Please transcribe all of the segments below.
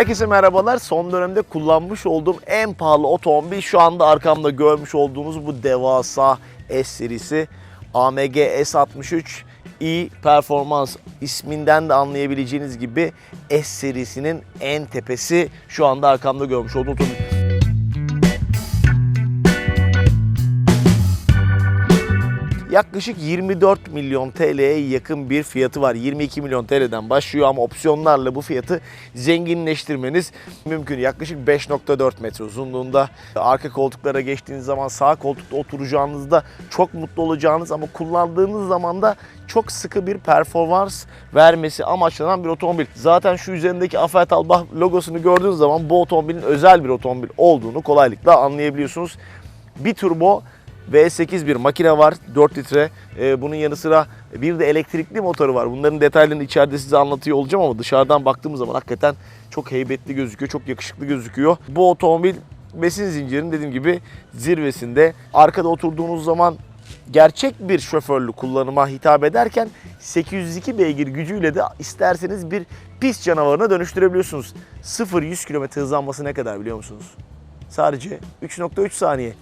Herkese merhabalar. Son dönemde kullanmış olduğum en pahalı otomobil şu anda arkamda görmüş olduğunuz bu devasa S serisi AMG S63 i Performans isminden de anlayabileceğiniz gibi S serisinin en tepesi şu anda arkamda görmüş olduğum otomobil. Yaklaşık 24 milyon TL'ye yakın bir fiyatı var. 22 milyon TL'den başlıyor ama opsiyonlarla bu fiyatı zenginleştirmeniz mümkün. Yaklaşık 5.4 metre uzunluğunda. Arka koltuklara geçtiğiniz zaman sağ koltukta oturacağınızda çok mutlu olacağınız ama kullandığınız zaman da çok sıkı bir performans vermesi amaçlanan bir otomobil. Zaten şu üzerindeki Afet Albah logosunu gördüğünüz zaman bu otomobilin özel bir otomobil olduğunu kolaylıkla anlayabiliyorsunuz. Bir turbo V8 bir makine var 4 litre. Ee, bunun yanı sıra bir de elektrikli motoru var. Bunların detaylarını içeride size anlatıyor olacağım ama dışarıdan baktığımız zaman hakikaten çok heybetli gözüküyor, çok yakışıklı gözüküyor. Bu otomobil besin zincirinin dediğim gibi zirvesinde. Arkada oturduğunuz zaman gerçek bir şoförlü kullanıma hitap ederken 802 beygir gücüyle de isterseniz bir pist canavarına dönüştürebiliyorsunuz. 0-100 km hızlanması ne kadar biliyor musunuz? Sadece 3.3 saniye.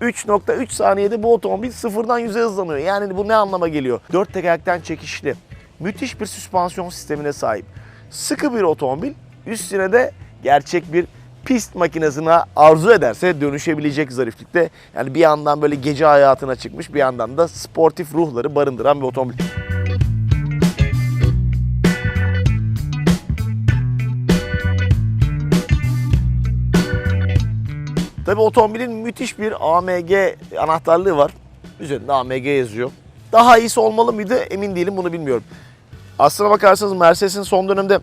3.3 saniyede bu otomobil sıfırdan 100'e hızlanıyor. Yani bu ne anlama geliyor? Dört tekerlekten çekişli, müthiş bir süspansiyon sistemine sahip. Sıkı bir otomobil, üstüne de gerçek bir pist makinesine arzu ederse dönüşebilecek zariflikte. Yani bir yandan böyle gece hayatına çıkmış, bir yandan da sportif ruhları barındıran bir otomobil. Tabii otomobilin müthiş bir AMG anahtarlığı var. Üzerinde AMG yazıyor. Daha iyisi olmalı mıydı emin değilim bunu bilmiyorum. Aslına bakarsanız Mercedes'in son dönemde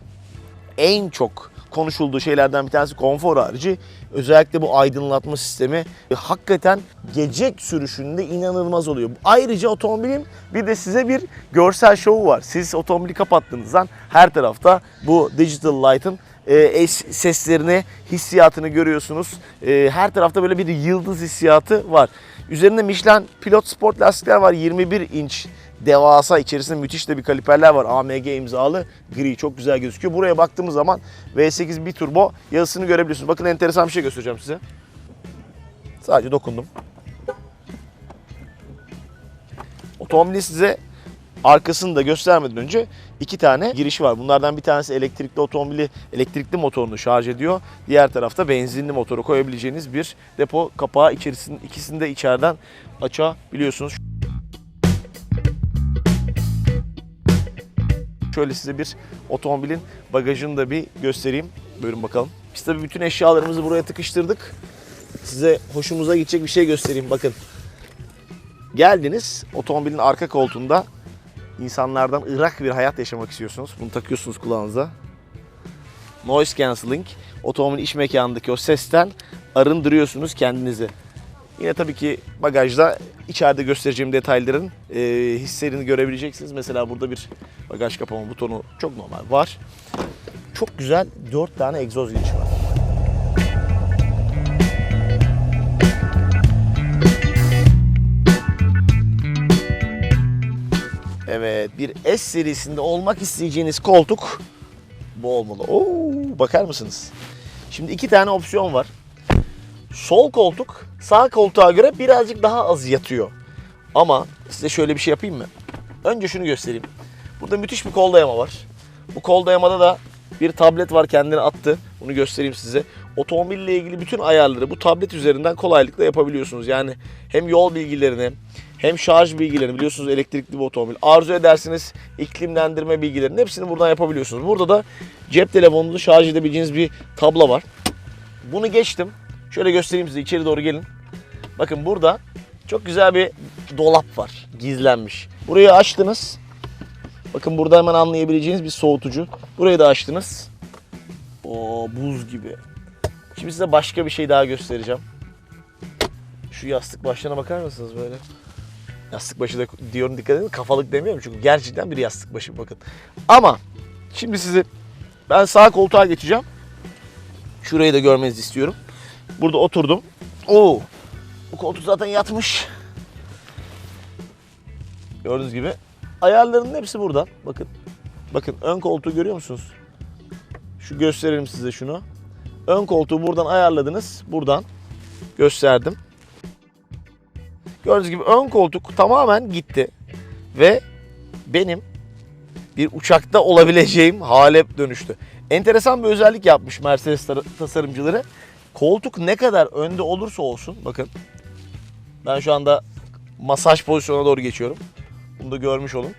en çok konuşulduğu şeylerden bir tanesi konfor harici. Özellikle bu aydınlatma sistemi e, hakikaten gece sürüşünde inanılmaz oluyor. Ayrıca otomobilin bir de size bir görsel şovu var. Siz otomobili kapattığınızdan her tarafta bu Digital Light'ın e, es- seslerini, hissiyatını görüyorsunuz. E, her tarafta böyle bir yıldız hissiyatı var. Üzerinde Michelin Pilot Sport lastikler var. 21 inç devasa içerisinde müthiş de bir kaliperler var. AMG imzalı gri çok güzel gözüküyor. Buraya baktığımız zaman V8 bir turbo yazısını görebiliyorsunuz. Bakın enteresan bir şey göstereceğim size. Sadece dokundum. Otomobilin size arkasını da göstermeden önce iki tane girişi var. Bunlardan bir tanesi elektrikli otomobili, elektrikli motorunu şarj ediyor. Diğer tarafta benzinli motoru koyabileceğiniz bir depo kapağı içerisinde ikisini de içeriden açabiliyorsunuz. Şöyle size bir otomobilin bagajını da bir göstereyim. Buyurun bakalım. Biz tabii bütün eşyalarımızı buraya tıkıştırdık. Size hoşumuza gidecek bir şey göstereyim. Bakın. Geldiniz otomobilin arka koltuğunda insanlardan ırak bir hayat yaşamak istiyorsunuz. Bunu takıyorsunuz kulağınıza. Noise cancelling. Otomobilin iç mekanındaki o sesten arındırıyorsunuz kendinizi. Yine tabii ki bagajda içeride göstereceğim detayların e, hislerini görebileceksiniz. Mesela burada bir bagaj kapama butonu çok normal var. Çok güzel 4 tane egzoz girişi var. Bir S serisinde olmak isteyeceğiniz koltuk bu olmalı. Oo, bakar mısınız? Şimdi iki tane opsiyon var. Sol koltuk sağ koltuğa göre birazcık daha az yatıyor. Ama size şöyle bir şey yapayım mı? Önce şunu göstereyim. Burada müthiş bir kol dayama var. Bu kol dayamada da bir tablet var kendini attı. Bunu göstereyim size. Otomobille ilgili bütün ayarları bu tablet üzerinden kolaylıkla yapabiliyorsunuz. Yani hem yol bilgilerini hem şarj bilgilerini biliyorsunuz elektrikli bir otomobil. Arzu edersiniz iklimlendirme bilgilerini hepsini buradan yapabiliyorsunuz. Burada da cep telefonunuzu şarj edebileceğiniz bir tablo var. Bunu geçtim. Şöyle göstereyim size içeri doğru gelin. Bakın burada çok güzel bir dolap var gizlenmiş. Burayı açtınız. Bakın burada hemen anlayabileceğiniz bir soğutucu. Burayı da açtınız. O buz gibi. Şimdi size başka bir şey daha göstereceğim. Şu yastık başlarına bakar mısınız böyle? Yastık başı da diyorum dikkat edin kafalık demiyorum çünkü gerçekten bir yastık başı bakın. Ama şimdi sizi ben sağ koltuğa geçeceğim. Şurayı da görmenizi istiyorum. Burada oturdum. Oo. Bu koltuk zaten yatmış. Gördüğünüz gibi. Ayarlarının hepsi burada. Bakın. Bakın ön koltuğu görüyor musunuz? Şu gösterelim size şunu. Ön koltuğu buradan ayarladınız. Buradan gösterdim. Gördüğünüz gibi ön koltuk tamamen gitti. Ve benim bir uçakta olabileceğim hale dönüştü. Enteresan bir özellik yapmış Mercedes tasarımcıları. Koltuk ne kadar önde olursa olsun bakın. Ben şu anda masaj pozisyonuna doğru geçiyorum. Bunu da görmüş olun.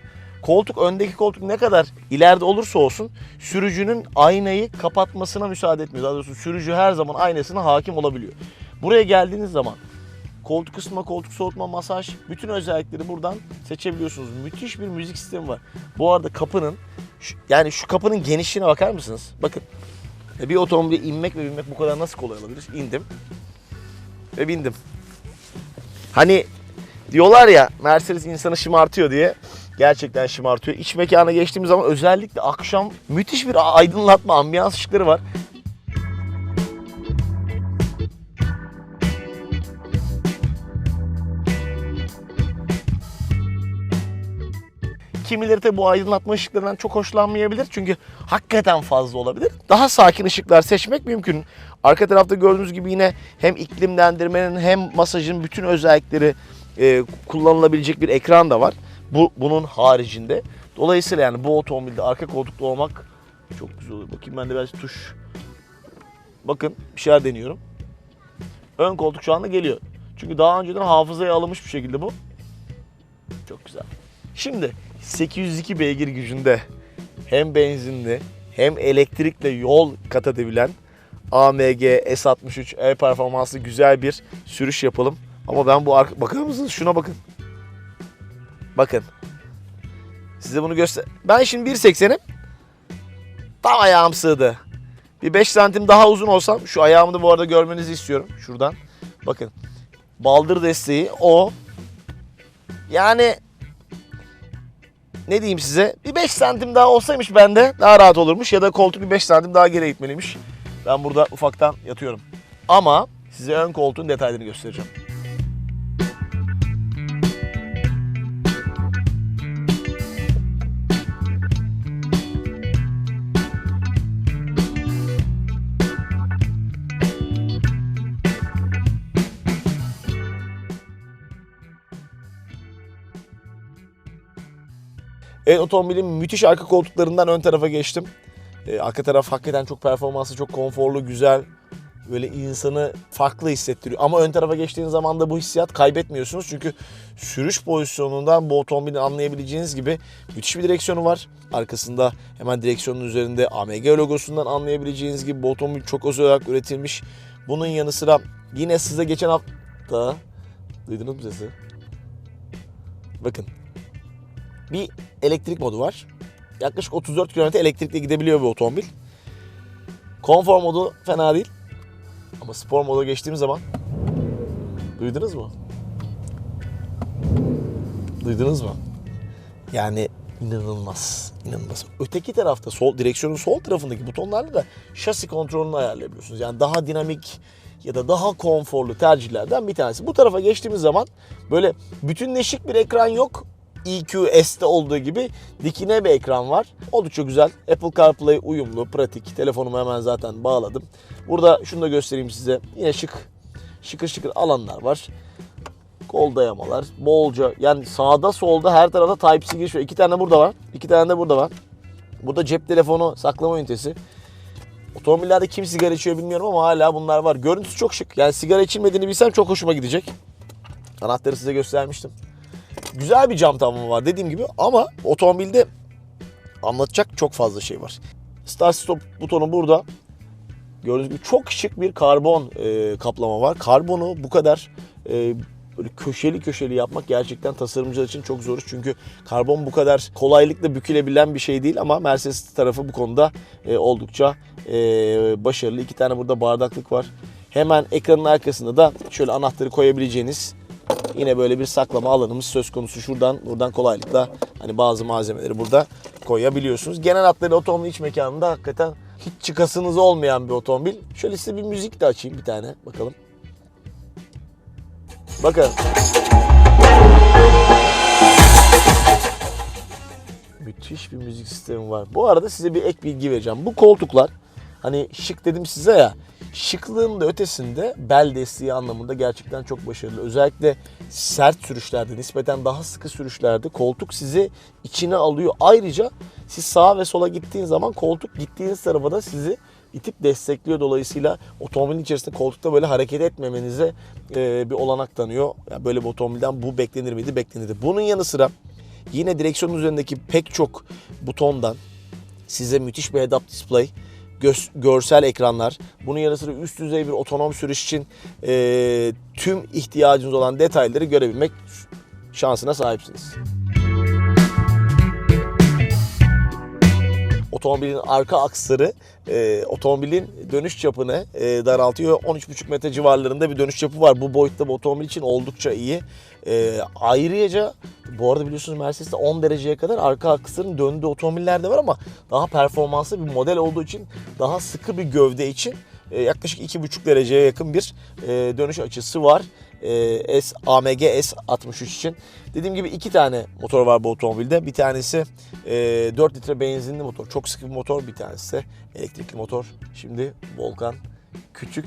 Koltuk öndeki koltuk ne kadar ileride olursa olsun sürücünün aynayı kapatmasına müsaade etmiyor. Daha doğrusu sürücü her zaman aynasına hakim olabiliyor. Buraya geldiğiniz zaman koltuk ısıtma, koltuk soğutma, masaj bütün özellikleri buradan seçebiliyorsunuz. Müthiş bir müzik sistemi var. Bu arada kapının yani şu kapının genişliğine bakar mısınız? Bakın. E, Bir otomobile inmek ve binmek bu kadar nasıl kolay olabilir? İndim. Ve bindim. Hani diyorlar ya Mercedes insanı şımartıyor diye. Gerçekten şımartıyor. İç mekana geçtiğimiz zaman özellikle akşam müthiş bir aydınlatma, ambiyans ışıkları var. Kimileri de bu aydınlatma ışıklarından çok hoşlanmayabilir. Çünkü hakikaten fazla olabilir. Daha sakin ışıklar seçmek mümkün. Arka tarafta gördüğünüz gibi yine hem iklimlendirmenin hem masajın bütün özellikleri e, kullanılabilecek bir ekran da var. Bu bunun haricinde. Dolayısıyla yani bu otomobilde arka koltukta olmak çok güzel oluyor. Bakayım ben de biraz tuş. Bakın bir şeyler deniyorum. Ön koltuk şu anda geliyor. Çünkü daha önceden hafızaya alınmış bir şekilde bu. Çok güzel. Şimdi 802 beygir gücünde hem benzinli hem elektrikle yol kat edebilen AMG S63 E performanslı güzel bir sürüş yapalım. Ama ben bu arka... Bakar mısınız? Şuna bakın. Bakın. Size bunu göster... Ben şimdi 1.80'im. Tam ayağım sığdı. Bir 5 santim daha uzun olsam şu ayağımı da bu arada görmenizi istiyorum. Şuradan. Bakın. Baldır desteği o. Yani ne diyeyim size? Bir 5 santim daha olsaymış bende daha rahat olurmuş ya da koltuk bir 5 santim daha geri gitmeliymiş. Ben burada ufaktan yatıyorum. Ama size ön koltuğun detaylarını göstereceğim. Evet otomobilin müthiş arka koltuklarından ön tarafa geçtim. Ee, arka taraf hakikaten çok performanslı, çok konforlu, güzel. Böyle insanı farklı hissettiriyor. Ama ön tarafa geçtiğiniz zaman da bu hissiyat kaybetmiyorsunuz. Çünkü sürüş pozisyonundan bu otomobilin anlayabileceğiniz gibi müthiş bir direksiyonu var. Arkasında hemen direksiyonun üzerinde AMG logosundan anlayabileceğiniz gibi bu otomobil çok özel olarak üretilmiş. Bunun yanı sıra yine size geçen hafta... Duydunuz mu sesi? Bakın bir elektrik modu var. Yaklaşık 34 km elektrikle gidebiliyor bu otomobil. Konfor modu fena değil. Ama spor moda geçtiğimiz zaman duydunuz mu? Duydunuz mu? Yani inanılmaz, inanılmaz. Öteki tarafta sol direksiyonun sol tarafındaki butonlarla da şasi kontrolünü ayarlayabiliyorsunuz. Yani daha dinamik ya da daha konforlu tercihlerden bir tanesi. Bu tarafa geçtiğimiz zaman böyle bütünleşik bir ekran yok. EQS'te olduğu gibi dikine bir ekran var. Oldukça güzel. Apple CarPlay uyumlu, pratik. Telefonumu hemen zaten bağladım. Burada şunu da göstereyim size. Yine şık, şıkır şıkır alanlar var. Kol dayamalar, bolca. Yani sağda solda her tarafta Type-C giriş var. İki tane burada var. iki tane de burada var. Burada cep telefonu saklama ünitesi. Otomobillerde kim sigara içiyor bilmiyorum ama hala bunlar var. Görüntüsü çok şık. Yani sigara içilmediğini bilsem çok hoşuma gidecek. Anahtarı size göstermiştim güzel bir cam tavanı var dediğim gibi ama otomobilde anlatacak çok fazla şey var. Start stop butonu burada. Gördüğünüz gibi çok şık bir karbon e, kaplama var. Karbonu bu kadar e, böyle köşeli köşeli yapmak gerçekten tasarımcılar için çok zor. Çünkü karbon bu kadar kolaylıkla bükülebilen bir şey değil ama Mercedes tarafı bu konuda e, oldukça e, başarılı. İki tane burada bardaklık var. Hemen ekranın arkasında da şöyle anahtarı koyabileceğiniz Yine böyle bir saklama alanımız söz konusu. Şuradan buradan kolaylıkla hani bazı malzemeleri burada koyabiliyorsunuz. Genel hatlarıyla otomobil iç mekanında hakikaten hiç çıkasınız olmayan bir otomobil. Şöyle size bir müzik de açayım bir tane bakalım. Bakın. Müthiş bir müzik sistemi var. Bu arada size bir ek bilgi vereceğim. Bu koltuklar hani şık dedim size ya. Şıklığın da ötesinde bel desteği anlamında gerçekten çok başarılı. Özellikle sert sürüşlerde, nispeten daha sıkı sürüşlerde koltuk sizi içine alıyor. Ayrıca siz sağa ve sola gittiğin zaman koltuk gittiğiniz tarafa da sizi itip destekliyor. Dolayısıyla otomobilin içerisinde koltukta böyle hareket etmemenize e, bir olanak tanıyor. Yani böyle bir otomobilden bu beklenir miydi? Beklenirdi. Bunun yanı sıra yine direksiyonun üzerindeki pek çok butondan size müthiş bir head-up display, göz- görsel ekranlar, bunun yanı sıra üst düzey bir otonom sürüş için e, tüm ihtiyacınız olan detayları görebilmek şansına sahipsiniz. Otomobilin arka aksları e, otomobilin dönüş çapını e, daraltıyor. 13,5 metre civarlarında bir dönüş çapı var. Bu boyutta bir otomobil için oldukça iyi. E, ayrıca bu arada biliyorsunuz Mercedes'te 10 dereceye kadar arka aksların döndüğü otomobiller de var ama daha performanslı bir model olduğu için daha sıkı bir gövde için e, yaklaşık 2,5 dereceye yakın bir e, dönüş açısı var. E, S, AMG S63 için. Dediğim gibi iki tane motor var bu otomobilde. Bir tanesi e, 4 litre benzinli motor. Çok sıkı bir motor. Bir tanesi de elektrikli motor. Şimdi Volkan küçük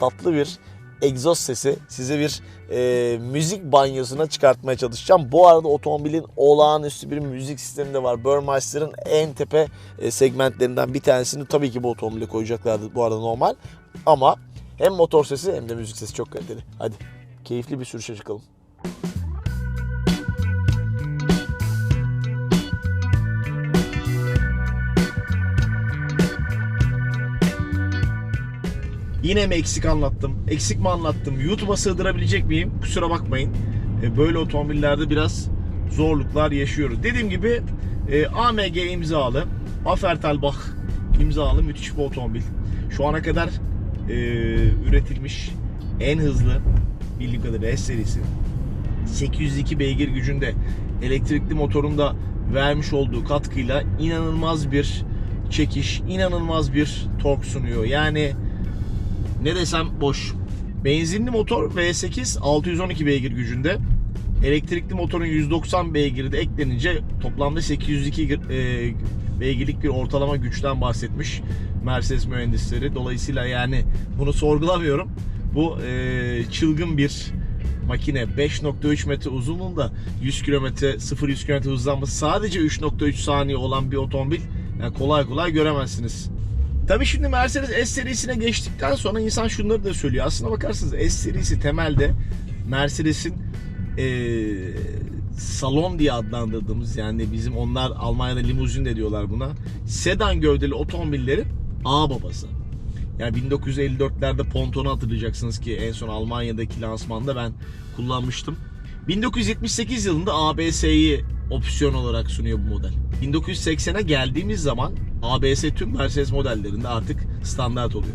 tatlı bir egzoz sesi size bir e, müzik banyosuna çıkartmaya çalışacağım. Bu arada otomobilin olağanüstü bir müzik sistemi de var. Burmeister'ın en tepe e, segmentlerinden bir tanesini tabii ki bu otomobile koyacaklardı bu arada normal. Ama hem motor sesi hem de müzik sesi çok kaliteli. Hadi keyifli bir sürüşe çıkalım. Yine mi eksik anlattım? Eksik mi anlattım? YouTube'a sığdırabilecek miyim? Kusura bakmayın. E, Böyle otomobillerde biraz zorluklar yaşıyoruz. Dediğim gibi e, AMG imzalı, Affertalbach imzalı müthiş bir otomobil. Şu ana kadar e, üretilmiş en hızlı bildiğim kadarıyla S serisi. 802 beygir gücünde elektrikli motorun da vermiş olduğu katkıyla inanılmaz bir çekiş, inanılmaz bir tork sunuyor. Yani ne desem boş. Benzinli motor V8 612 beygir gücünde. Elektrikli motorun 190 beygiri de eklenince toplamda 802 e, beygirlik bir ortalama güçten bahsetmiş Mercedes mühendisleri. Dolayısıyla yani bunu sorgulamıyorum. Bu e, çılgın bir makine 5.3 metre uzunluğunda 100 km 0-100 km hızlanması sadece 3.3 saniye olan bir otomobil yani kolay kolay göremezsiniz. Tabii şimdi Mercedes S serisine geçtikten sonra insan şunları da söylüyor. Aslına bakarsanız S serisi temelde Mercedes'in eee, salon diye adlandırdığımız yani bizim onlar Almanya'da limuzin de diyorlar buna. Sedan gövdeli otomobillerin ağ babası. Yani 1954'lerde pontonu hatırlayacaksınız ki en son Almanya'daki lansmanda ben kullanmıştım. 1978 yılında ABS'yi opsiyon olarak sunuyor bu model. 1980'e geldiğimiz zaman ABS tüm Mercedes modellerinde artık standart oluyor.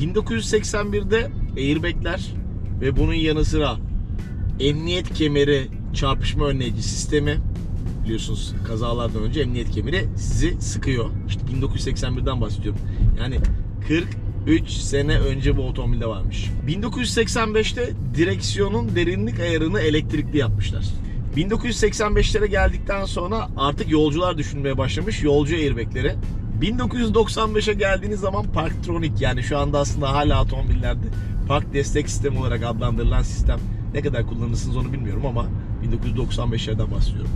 1981'de airbagler ve bunun yanı sıra emniyet kemeri çarpışma önleyici sistemi biliyorsunuz kazalardan önce emniyet kemeri sizi sıkıyor. İşte 1981'den bahsediyorum. Yani 43 sene önce bu otomobilde varmış. 1985'te direksiyonun derinlik ayarını elektrikli yapmışlar. 1985'lere geldikten sonra artık yolcular düşünmeye başlamış yolcu airbagleri. 1995'e geldiğiniz zaman Parktronic yani şu anda aslında hala otomobillerde park destek sistemi olarak adlandırılan sistem ne kadar kullanırsınız onu bilmiyorum ama 1995'lerden bahsediyorum.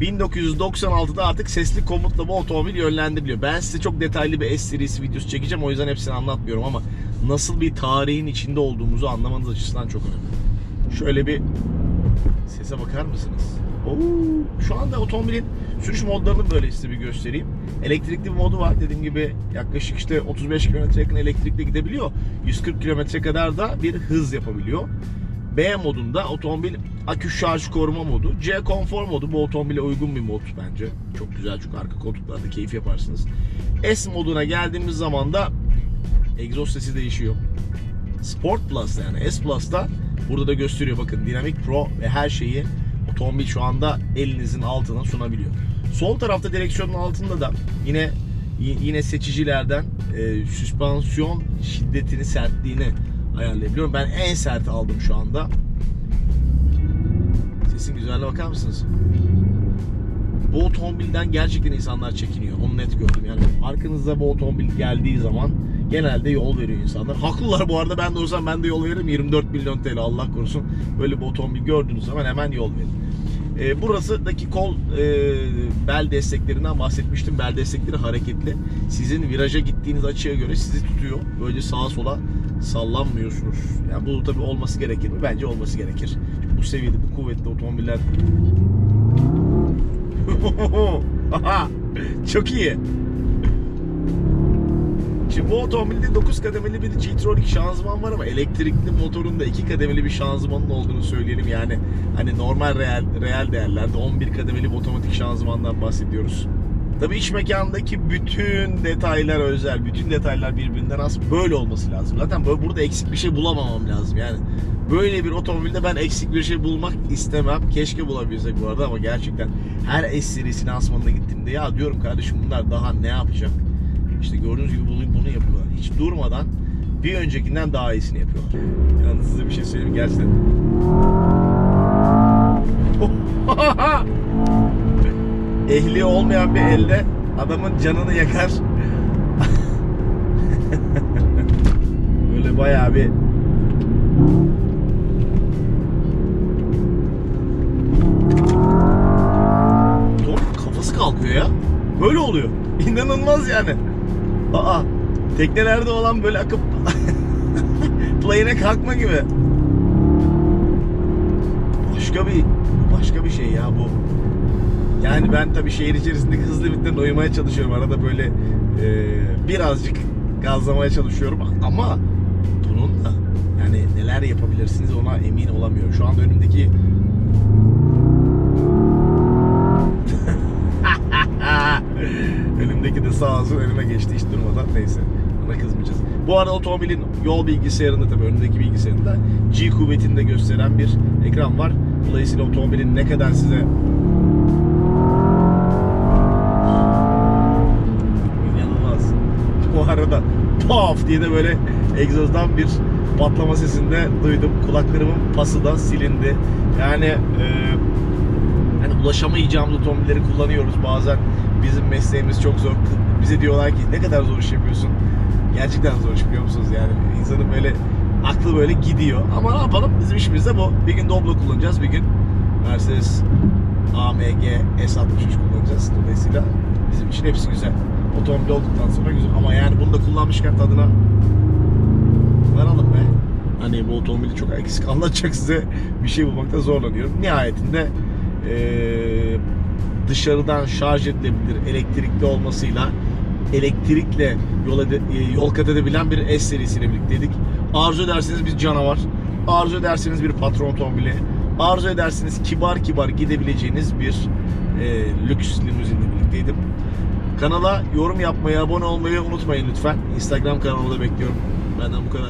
1996'da artık sesli komutla bu otomobil yönlendiriliyor. Ben size çok detaylı bir S serisi videosu çekeceğim o yüzden hepsini anlatmıyorum ama nasıl bir tarihin içinde olduğumuzu anlamanız açısından çok önemli. Şöyle bir sese bakar mısınız? Oo, şu anda otomobilin sürüş modlarını böyle size bir göstereyim. Elektrikli bir modu var. Dediğim gibi yaklaşık işte 35 km yakın elektrikli gidebiliyor. 140 km kadar da bir hız yapabiliyor. B modunda otomobil akü şarj koruma modu. C konfor modu bu otomobile uygun bir mod bence. Çok güzel çünkü arka koltuklarda keyif yaparsınız. S moduna geldiğimiz zaman da egzoz sesi değişiyor. Sport Plus yani S Plus'ta burada da gösteriyor bakın dinamik pro ve her şeyi otomobil şu anda elinizin altına sunabiliyor. Sol tarafta direksiyonun altında da yine yine seçicilerden e, süspansiyon şiddetini, sertliğini ayarlayabiliyorum. Ben en sert aldım şu anda. Sesin güzelliğine bakar mısınız? bu otomobilden gerçekten insanlar çekiniyor. Onu net gördüm. Yani arkanızda bu otomobil geldiği zaman genelde yol veriyor insanlar. Haklılar bu arada ben de olsam ben de yol veririm. 24 milyon TL Allah korusun. Böyle bir otomobil gördüğünüz zaman hemen yol verin. E, burasıdaki kol e, bel desteklerinden bahsetmiştim. Bel destekleri hareketli. Sizin viraja gittiğiniz açıya göre sizi tutuyor. Böyle sağa sola sallanmıyorsunuz. Yani bu tabii olması gerekir mi? Bence olması gerekir. Bu seviyede bu kuvvetli otomobiller Çok iyi. Şimdi bu otomobilde 9 kademeli bir G-Tronic şanzıman var ama elektrikli motorun da 2 kademeli bir şanzımanın olduğunu söyleyelim. Yani hani normal real, real değerlerde 11 kademeli bir otomatik şanzımandan bahsediyoruz. Tabii iç mekandaki bütün detaylar özel, bütün detaylar birbirinden az böyle olması lazım. Zaten böyle burada eksik bir şey bulamamam lazım yani. Böyle bir otomobilde ben eksik bir şey bulmak istemem. Keşke bulabilsek bu arada ama gerçekten her S serisi lansmanına gittiğimde ya diyorum kardeşim bunlar daha ne yapacak? İşte gördüğünüz gibi bunu, bunu yapıyorlar. Hiç durmadan bir öncekinden daha iyisini yapıyorlar. Yalnız size bir şey söyleyeyim gerçekten. Ehli olmayan bir elde adamın canını yakar. Böyle bayağı bir Tom kafası kalkıyor ya. Böyle oluyor. İnanılmaz yani. Aa, teknelerde olan böyle akıp playine kalkma gibi. Başka bir başka bir şey ya bu. Yani ben tabii şehir içerisindeki hızlı limitten uyumaya çalışıyorum. Arada böyle e, birazcık gazlamaya çalışıyorum ama bunun da yani neler yapabilirsiniz ona emin olamıyorum. Şu anda önümdeki Önümdeki de sağ olsun önüme geçti hiç durmadan neyse ona kızmayacağız. Bu arada otomobilin yol bilgisayarında tabii önündeki bilgisayarında G kuvvetini de gösteren bir ekran var. Dolayısıyla otomobilin ne kadar size Bu arada paf diye de böyle egzozdan bir patlama sesinde duydum. Kulaklarımın pası da silindi. Yani e, hani ulaşamayacağımız otomobilleri kullanıyoruz bazen. Bizim mesleğimiz çok zor. Bize diyorlar ki ne kadar zor iş yapıyorsun. Gerçekten zor iş biliyor musunuz? Yani insanın böyle aklı böyle gidiyor. Ama ne yapalım? Bizim işimiz de bu. Bir gün Doblo kullanacağız. Bir gün Mercedes AMG S63 kullanacağız. Dolayısıyla bizim için hepsi güzel. Otomobil olduktan sonra güzel. Ama yani bunu da kullanmışken tadına varalım be. Hani bu otomobili çok eksik anlatacak size bir şey bulmakta zorlanıyorum. Nihayetinde eee, dışarıdan şarj edilebilir elektrikli olmasıyla elektrikle yol, ede- e, yol kat edebilen bir S serisiyle birlikteydik. Arzu ederseniz bir canavar, arzu ederseniz bir patron otomobili, arzu ederseniz kibar kibar gidebileceğiniz bir e, lüks limuzinle birlikteydim. Kanala yorum yapmayı, abone olmayı unutmayın lütfen. Instagram kanalımda bekliyorum. Benden bu kadar.